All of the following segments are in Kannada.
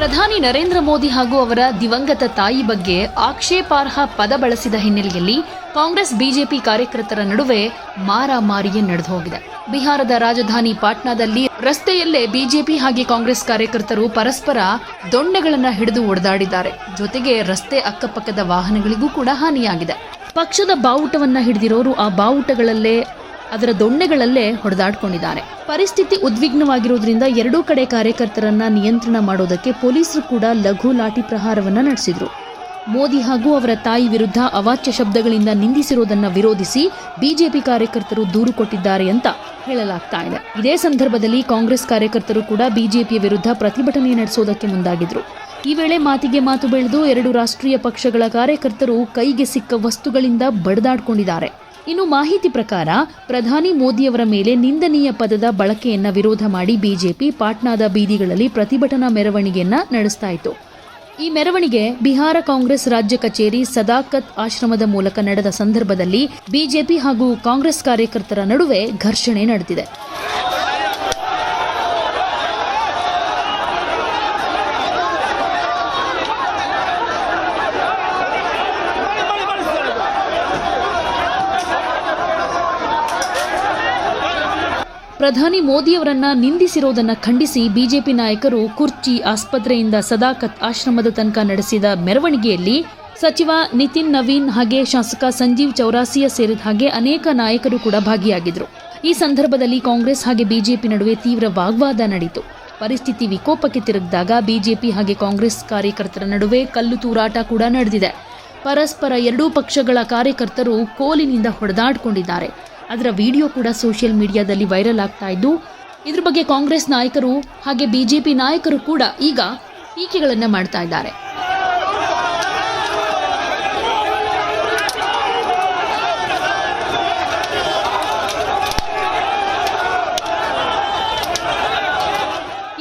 ಪ್ರಧಾನಿ ನರೇಂದ್ರ ಮೋದಿ ಹಾಗೂ ಅವರ ದಿವಂಗತ ತಾಯಿ ಬಗ್ಗೆ ಆಕ್ಷೇಪಾರ್ಹ ಪದ ಬಳಸಿದ ಹಿನ್ನೆಲೆಯಲ್ಲಿ ಕಾಂಗ್ರೆಸ್ ಬಿಜೆಪಿ ಕಾರ್ಯಕರ್ತರ ನಡುವೆ ಮಾರಾಮಾರಿಯೇ ನಡೆದು ಹೋಗಿದೆ ಬಿಹಾರದ ರಾಜಧಾನಿ ಪಾಟ್ನಾದಲ್ಲಿ ರಸ್ತೆಯಲ್ಲೇ ಬಿಜೆಪಿ ಹಾಗೆ ಕಾಂಗ್ರೆಸ್ ಕಾರ್ಯಕರ್ತರು ಪರಸ್ಪರ ದೊಣ್ಣೆಗಳನ್ನು ಹಿಡಿದು ಒಡೆದಾಡಿದ್ದಾರೆ. ಜೊತೆಗೆ ರಸ್ತೆ ಅಕ್ಕಪಕ್ಕದ ವಾಹನಗಳಿಗೂ ಕೂಡ ಹಾನಿಯಾಗಿದೆ. ಪಕ್ಷದ ಬಾವುಟವನ್ನ ಹಿಡಿದಿರೋರು ಆ ಬಾವುಟಗಳಲ್ಲೇ ಅದರ ದೊಣ್ಣೆಗಳಲ್ಲೇ ಹೊಡೆದಾಡ್ಕೊಂಡಿದ್ದಾರೆ. ಪರಿಸ್ಥಿತಿ ಉದ್ವಿಗ್ನವಾಗಿರುವುದರಿಂದ ಎರಡೂ ಕಡೆ ಕಾರ್ಯಕರ್ತರನ್ನ ನಿಯಂತ್ರಣ ಮಾಡೋದಕ್ಕೆ ಪೊಲೀಸರು ಕೂಡ ಲಘು ಲಾಠಿ ಪ್ರಹಾರವನ್ನ ನಡೆಸಿದ್ರು. ಮೋದಿ ಹಾಗೂ ಅವರ ತಾಯಿ ವಿರುದ್ಧ ಅವಾಚ್ಯ ಶಬ್ದಗಳಿಂದ ನಿಂದಿಸಿರುವುದನ್ನು ವಿರೋಧಿಸಿ ಬಿಜೆಪಿ ಕಾರ್ಯಕರ್ತರು ದೂರು ಕೊಟ್ಟಿದ್ದಾರೆ ಅಂತ ಹೇಳಲಾಗ್ತಾ ಇದೆ. ಇದೇ ಸಂದರ್ಭದಲ್ಲಿ ಕಾಂಗ್ರೆಸ್ ಕಾರ್ಯಕರ್ತರು ಕೂಡ ಬಿಜೆಪಿಯ ವಿರುದ್ಧ ಪ್ರತಿಭಟನೆ ನಡೆಸೋದಕ್ಕೆ ಮುಂದಾಗಿದ್ರು. ಈ ವೇಳೆ ಮಾತಿಗೆ ಮಾತು ಬೆಳೆದು ಎರಡು ರಾಷ್ಟ್ರೀಯ ಪಕ್ಷಗಳ ಕಾರ್ಯಕರ್ತರು ಕೈಗೆ ಸಿಕ್ಕ ವಸ್ತುಗಳಿಂದ ಬಡಿದಾಡ್ಕೊಂಡಿದ್ದಾರೆ. ಇನ್ನು ಮಾಹಿತಿ ಪ್ರಕಾರ, ಪ್ರಧಾನಿ ಮೋದಿಯವರ ಮೇಲೆ ನಿಂದನೀಯ ಪದದ ಬಳಕೆಯನ್ನ ವಿರೋಧ ಮಾಡಿ ಬಿಜೆಪಿ ಪಾಟ್ನಾದ ಬೀದಿಗಳಲ್ಲಿ ಪ್ರತಿಭಟನಾ ಮೆರವಣಿಗೆಯನ್ನ ನಡೆಸ್ತಾ ಇತ್ತು. ಈ ಮೆರವಣಿಗೆ ಬಿಹಾರ ಕಾಂಗ್ರೆಸ್ ರಾಜ್ಯ ಕಚೇರಿ ಸದಾಕತ್ ಆಶ್ರಮದ ಮೂಲಕ ನಡೆದ ಸಂದರ್ಭದಲ್ಲಿ ಬಿಜೆಪಿ ಹಾಗೂ ಕಾಂಗ್ರೆಸ್ ಕಾರ್ಯಕರ್ತರ ನಡುವೆ ಘರ್ಷಣೆ ನಡೆದಿದೆ. ಪ್ರಧಾನಿ ಮೋದಿಯವರನ್ನ ನಿಂದಿಸಿರೋದನ್ನ ಖಂಡಿಸಿ ಬಿಜೆಪಿ ನಾಯಕರು ಕುರ್ಚಿ ಆಸ್ಪತ್ರೆಯಿಂದ ಸದಾಕತ್ ಆಶ್ರಮದ ತನಕ ನಡೆಸಿದ ಮೆರವಣಿಗೆಯಲ್ಲಿ ಸಚಿವ ನಿತಿನ್ ನವೀನ್ ಹಾಗೆ ಶಾಸಕ ಸಂಜೀವ್ ಚೌರಾಸಿಯ ಸೇರಿದ ಹಾಗೆ ಅನೇಕ ನಾಯಕರು ಕೂಡ ಭಾಗಿಯಾಗಿದ್ದರು ಈ ಸಂದರ್ಭದಲ್ಲಿ ಕಾಂಗ್ರೆಸ್ ಹಾಗೆ ಬಿಜೆಪಿ ನಡುವೆ ತೀವ್ರ ವಾಗ್ವಾದ ನಡೆಯಿತು. ಪರಿಸ್ಥಿತಿ ವಿಕೋಪಕ್ಕೆ ತಿರುಗಿದಾಗ ಬಿಜೆಪಿ ಹಾಗೆ ಕಾಂಗ್ರೆಸ್ ಕಾರ್ಯಕರ್ತರ ನಡುವೆ ಕಲ್ಲು ತೂರಾಟ ಕೂಡ ನಡೆದಿದೆ. ಪರಸ್ಪರ ಎರಡೂ ಪಕ್ಷಗಳ ಕಾರ್ಯಕರ್ತರು ಕೋಲಿನಿಂದ ಹೊಡೆದಾಡಿಕೊಂಡಿದ್ದಾರೆ. ಅದರ ವಿಡಿಯೋ ಕೂಡ ಸೋಷಿಯಲ್ ಮೀಡಿಯಾದಲ್ಲಿ ವೈರಲ್ ಆಗ್ತಾ ಇದ್ದು, ಇದ್ರ ಬಗ್ಗೆ ಕಾಂಗ್ರೆಸ್ ನಾಯಕರು ಹಾಗೆ ಬಿಜೆಪಿ ನಾಯಕರು ಕೂಡ ಈಗ ಟೀಕೆಗಳನ್ನ ಮಾಡ್ತಾ ಇದ್ದಾರೆ.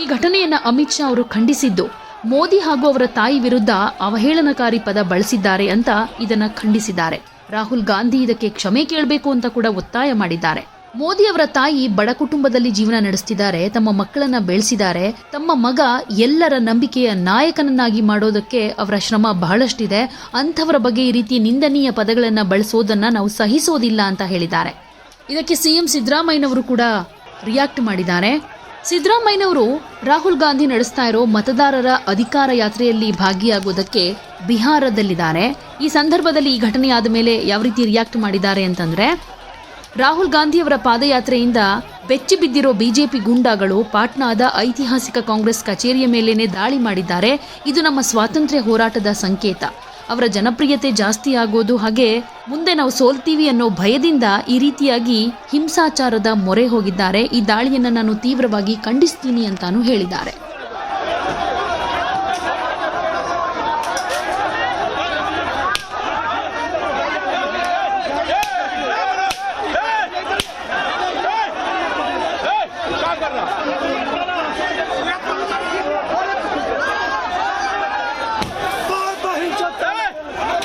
ಈ ಘಟನೆಯನ್ನ ಅಮಿತ್ ಶಾ ಅವರು ಖಂಡಿಸಿದ್ದು, ಮೋದಿ ಹಾಗೂ ಅವರ ತಾಯಿ ವಿರುದ್ಧ ಅವಹೇಳನಕಾರಿ ಪದ ಬಳಸಿದ್ದಾರೆ ಅಂತ ಇದನ್ನ ಖಂಡಿಸಿದ್ದಾರೆ. ರಾಹುಲ್ ಗಾಂಧಿ ಇದಕ್ಕೆ ಕ್ಷಮೆ ಕೇಳಬೇಕು ಅಂತ ಕೂಡ ಒತ್ತಾಯ ಮಾಡಿದ್ದಾರೆ. ಮೋದಿ ಅವರ ತಾಯಿ ಬಡ ಕುಟುಂಬದಲ್ಲಿ ಜೀವನ ನಡೆಸ್ತಿದ್ದಾರೆ, ತಮ್ಮ ಮಕ್ಕಳನ್ನ ಬೆಳೆಸಿದ್ದಾರೆ, ತಮ್ಮ ಮಗ ಎಲ್ಲರ ನಂಬಿಕೆಯ ನಾಯಕನನ್ನಾಗಿ ಮಾಡೋದಕ್ಕೆ ಅವರ ಶ್ರಮ ಬಹಳಷ್ಟಿದೆ, ಅಂಥವರ ಬಗ್ಗೆ ಈ ರೀತಿ ನಿಂದನೀಯ ಪದಗಳನ್ನು ಬಳಸೋದನ್ನ ನಾವು ಸಹಿಸೋದಿಲ್ಲ ಅಂತ ಹೇಳಿದ್ದಾರೆ. ಇದಕ್ಕೆ ಸಿಎಂ ಸಿದ್ದರಾಮಯ್ಯನವರು ಕೂಡ ರಿಯಾಕ್ಟ್ ಮಾಡಿದ್ದಾರೆ. ಸಿದ್ದರಾಮಯ್ಯನವರು ರಾಹುಲ್ ಗಾಂಧಿ ನಡೆಸ್ತಾ ಇರೋ ಮತದಾರರ ಅಧಿಕಾರ ಯಾತ್ರೆಯಲ್ಲಿ ಭಾಗಿಯಾಗುವುದಕ್ಕೆ ಬಿಹಾರದಲ್ಲಿದ್ದಾರೆ. ಈ ಸಂದರ್ಭದಲ್ಲಿ ಈ ಘಟನೆಯಾದ ಮೇಲೆ ಯಾವ ರೀತಿ ರಿಯಾಕ್ಟ್ ಮಾಡಿದ್ದಾರೆ ಅಂತಂದ್ರೆ, ರಾಹುಲ್ ಗಾಂಧಿಯವರ ಪಾದಯಾತ್ರೆಯಿಂದ ಬೆಚ್ಚಿ ಬಿದ್ದಿರೋ ಬಿಜೆಪಿ ಗೂಂಡಾಗಳು ಪಾಟ್ನಾದ ಐತಿಹಾಸಿಕ ಕಾಂಗ್ರೆಸ್ ಕಚೇರಿಯ ಮೇಲೇನೆ ದಾಳಿ ಮಾಡಿದ್ದಾರೆ. ಇದು ನಮ್ಮ ಸ್ವಾತಂತ್ರ್ಯ ಹೋರಾಟದ ಸಂಕೇತ. ಅವರ ಜನಪ್ರಿಯತೆ ಜಾಸ್ತಿ ಆಗೋದು ಹಾಗೆ ಮುಂದೆ ನಾವು ಸೋಲ್ತೀವಿ ಅನ್ನೋ ಭಯದಿಂದ ಈ ರೀತಿಯಾಗಿ ಹಿಂಸಾಚಾರದ ಮೊರೆ ಹೋಗಿದ್ದಾರೆ. ಈ ದಾಳಿಯನ್ನು ನಾನು ತೀವ್ರವಾಗಿ ಖಂಡಿಸ್ತೀನಿ ಅಂತಾನೂ ಹೇಳಿದ್ದಾರೆ.